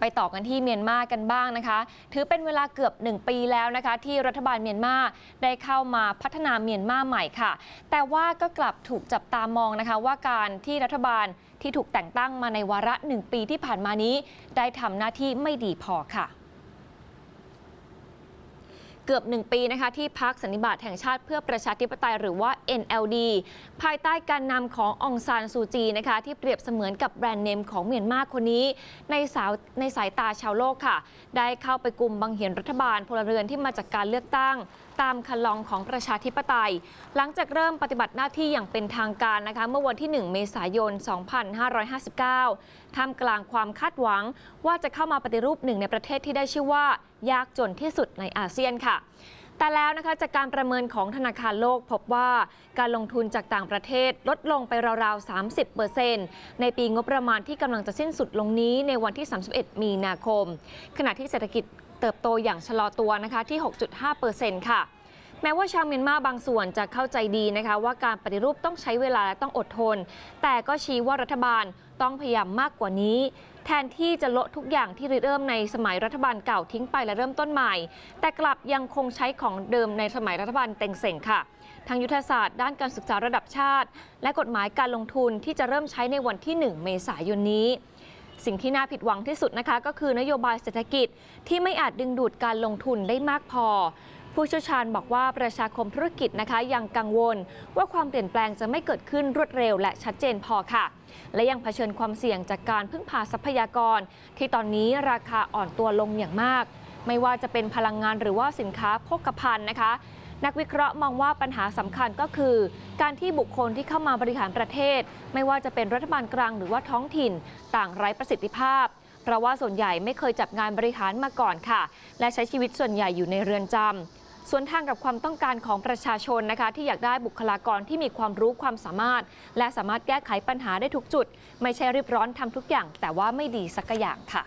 ไปต่อกันที่เมียนมากันบ้างนะคะ ถือเป็นเวลาเกือบ 1 ปีแล้วนะคะ ที่รัฐบาลเมียนมาได้เข้ามาพัฒนาเมียนมาใหม่ค่ะ แต่ว่าก็กลับถูกจับตามองนะคะ ว่าการที่รัฐบาลที่ถูกแต่งตั้งมาในวาระ 1 ปีที่ผ่านมานี้ ได้ทำหน้าที่ไม่ดีพอค่ะ เกือบ 1 ปีนะคะที่พักสันนิบาตแห่งชาติเพื่อประชาธิปไตยหรือว่า NLD ภายใต้การนำขององซานซูจีนะคะที่เปรียบเสมือนกับแบรนด์เนมของเมียนมาคนนี้ ในสาวในสายตาชาวโลกค่ะ ได้เข้าไปกลุ่มบังเหียนรัฐบาลพลเรือนที่มาจากการเลือกตั้งตามคันลองของประชาธิปไตย หลังจากเริ่มปฏิบัติหน้าที่อย่างเป็นทางการนะคะ เมื่อวันที่ 1 เมษายน 2559 ท่ามกลางความคาดหวังว่าจะเข้ามาปฏิรูปหนึ่งในประเทศที่ได้ชื่อว่ายากจนที่สุดในอาเซียนค่ะแต่แล้วนะคะจากการประเมินของธนาคารโลกพบว่าการลงทุนจากต่างประเทศลดลงไปราวๆ 30%ในปีงบประมาณที่กำลังจะสิ้นสุดลงนี้ในวันที่ 31 มีนาคม ขณะที่เศรษฐกิจเติบโตอย่างชะลอตัวนะคะที่ 6.5%ค่ะ แม้ว่าชาวเมียนมาบางส่วนจะเข้าใจดีนะคะว่าการปฏิรูปต้องใช้เวลาและต้องอดทน แต่ก็ชี้ว่ารัฐบาลต้องพยายามมากกว่านี้ แทนที่จะละทุกอย่างที่ริเริ่มในสมัยรัฐบาลเก่าทิ้งไปและเริ่มต้นใหม่ แต่กลับยังคงใช้ของเดิมในสมัยรัฐบาลเต็งเซ็งค่ะทางยุทธศาสตร์ด้านการศึกษาระดับชาติ และกฎหมายการลงทุนที่จะเริ่มใช้ในวันที่ 1 เมษายนนี้ สิ่งที่น่าผิดหวังที่สุดนะคะ ก็คือนโยบายเศรษฐกิจที่ไม่อาจดึงดูดการลงทุนได้มากพอ ผู้เชี่ยวชาญบอกว่าประชาคมธุรกิจนะคะยังกังวล ว่าความเปลี่ยนแปลงจะไม่เกิดขึ้นรวดเร็วและชัดเจนพอค่ะ และยังเผชิญความเสี่ยงจากการพึ่งพาทรัพยากร ที่ตอนนี้ราคาอ่อนตัวลงอย่างมาก ไม่ว่าจะเป็นพลังงานหรือว่าสินค้าโภคภัณฑ์นะคะนักวิเคราะห์มองว่าปัญหาสำคัญก็คือ การที่บุคคลที่เข้ามาบริหารประเทศ ไม่ว่าจะเป็นรัฐบาลกลางหรือว่าท้องถิ่น ต่างไร้ประสิทธิภาพ เพราะว่าส่วนใหญ่ไม่เคยจับงานบริหารมาก่อนค่ะ และใช้ชีวิตส่วนใหญ่อยู่ในเรือนจำ ส่วนทางกับความต้องการของประชาชนนะคะที่อยากได้บุคลากรที่มีความรู้ความสามารถ และสามารถแก้ไขปัญหาได้ทุกจุด ไม่ใช่รีบร้อนทำทุกอย่าง แต่ว่าไม่ดีสักอย่างค่ะ